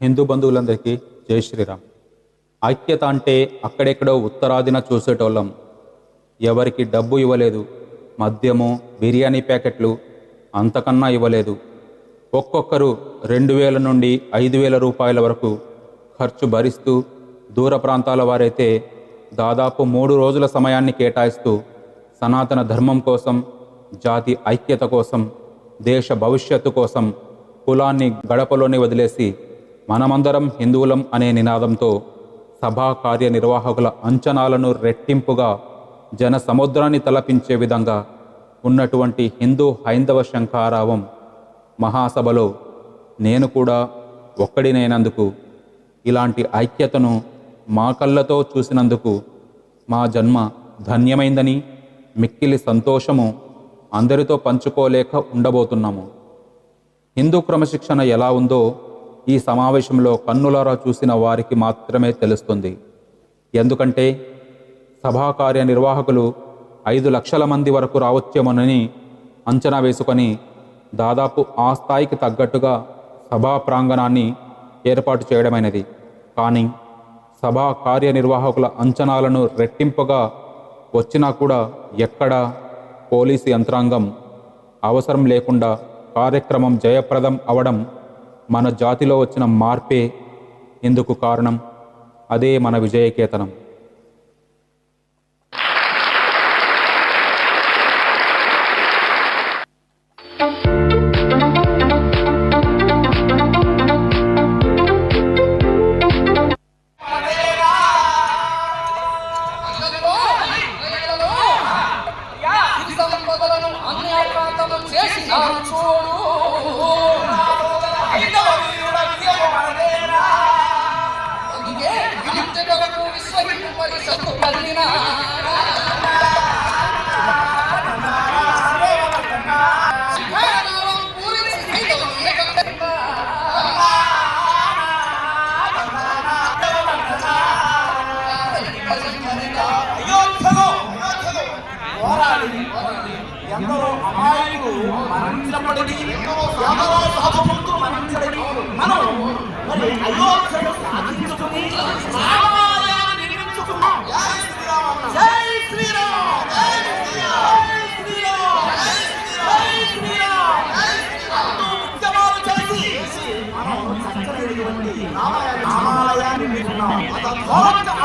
హిందూ బంధువులందరికీ జై శ్రీరామ్. ఐక్యత అంటే అక్కడెక్కడో ఉత్తరాదిన చూసేటోళ్ళం. ఎవరికి డబ్బు ఇవ్వలేదు మద్యము బిర్యానీ ప్యాకెట్లు అంతకన్నా ఇవ్వలేదు. ఒక్కొక్కరు రెండు వేల నుండి ఐదు వేల రూపాయల వరకు ఖర్చు భరిస్తూ దూర ప్రాంతాల వారైతే దాదాపు మూడు రోజుల సమయాన్ని కేటాయిస్తూ సనాతన ధర్మం కోసం జాతి ఐక్యత కోసం దేశ భవిష్యత్తు కోసం కులాన్ని గడపలోనే వదిలేసి మనమందరం హిందువులం అనే నినాదంతో సభా కార్యనిర్వాహకుల అంచనాలను రెట్టింపుగా జన సముద్రాన్ని తలపించే విధంగా ఉన్నటువంటి హిందూ హైందవ శంఖారావం మహాసభలో నేను కూడా ఒక్కడినైనందుకు ఇలాంటి ఐక్యతను మా కళ్ళతో చూసినందుకు మా జన్మ ధన్యమైందని మిక్కిలి సంతోషము అందరితో పంచుకోలేక ఉండబోతున్నాము. హిందూ క్రమశిక్షణ ఎలా ఉందో ఈ సమావేశంలో కన్నులారా చూసిన వారికి మాత్రమే తెలుస్తుంది. ఎందుకంటే సభా కార్యనిర్వాహకులు ఐదు లక్షల మంది వరకు రావచ్చేమోనని అంచనా వేసుకొని దాదాపు ఆ స్థాయికి తగ్గట్టుగా సభా ప్రాంగణాన్ని ఏర్పాటు చేయడమైనది. కానీ సభా కార్యనిర్వాహకుల అంచనాలను రెట్టింపుగా వచ్చినా కూడా ఎక్కడ పోలీసు యంత్రాంగం అవసరం లేకుండా కార్యక్రమం జయప్రదం అవడం మన జాతిలో వచ్చిన మార్పే ఇందుకు కారణం అదే మన విజయకేతనం సంపదలను అమాయకులు మరణించినప్పటికీ ఎందరో మనం మరి అయోధ్యను సాధించుకుని నిర్మించుకున్నాం జై శ్రీరామ్ జై శ్రీరామ్ రామాలయాన్ని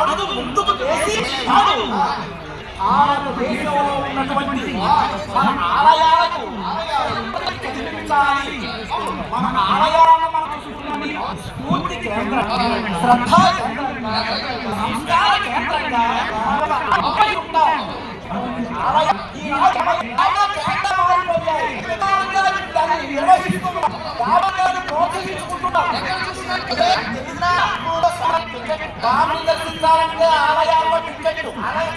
అడుగు ముందుకు వేసి ఆరు దేశంలో ఉన్నటువంటి మన ఆలయాలకు మన ఆలయాలను మనకు చూసుకుని స్ఫూర్తి కేంద్రం శ్రద్ధ కేంద్రంగా సంస్కార కేంద్రంగా ప్రోత్సహించుకుంటున్నాం. దర్శించాలంటే ఆలయాల్లో టిక్కెట్లు అలాగే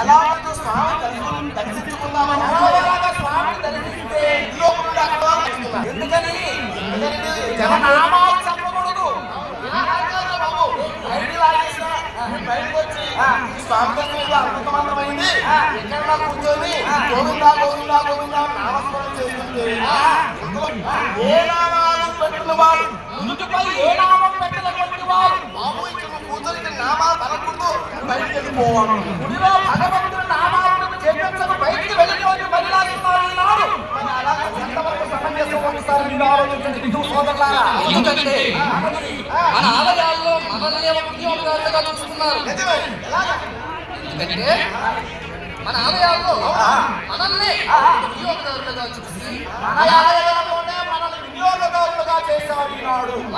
ఎలా స్వామి దర్శించుకుందామని స్వామి దర్శిస్తే ఎందుకని చెప్పకూడదు బాబు లాగేసిన బయటకు వచ్చి స్వామి దర్శనం ఎక్కడ కూర్చొని గోవిందా గోవిందా గోవిందా నామస్మరణ చేస్తుంటే ఏ నామాలు పెట్టిన వాడు నుదుటిపై ఏ నామం పెట్టినటువంటి వాడు బాబు ఇక్కడ కూర్చొని నామాలు పలకూడదు బయటికి వెళ్ళిపోవాలి గుడిలో నామాలను బయటికి వెళ్ళిపోయి ఎందుకంటే మన ఆలయాల్లో మనల్ని ఉద్యోగాలుగా చూస్తున్నారు ఎందుకంటే మన ఆలయాల్లో మనల్ని ఉద్యోగదారులుగా చూసి మన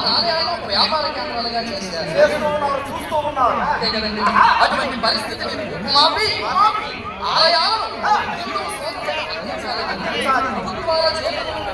మన ఆలయాలను ఒక అటువంటి పరిస్థితిని మాపి ఆలయాలను హిందూ ప్రభుత్వాల చేతుల్లో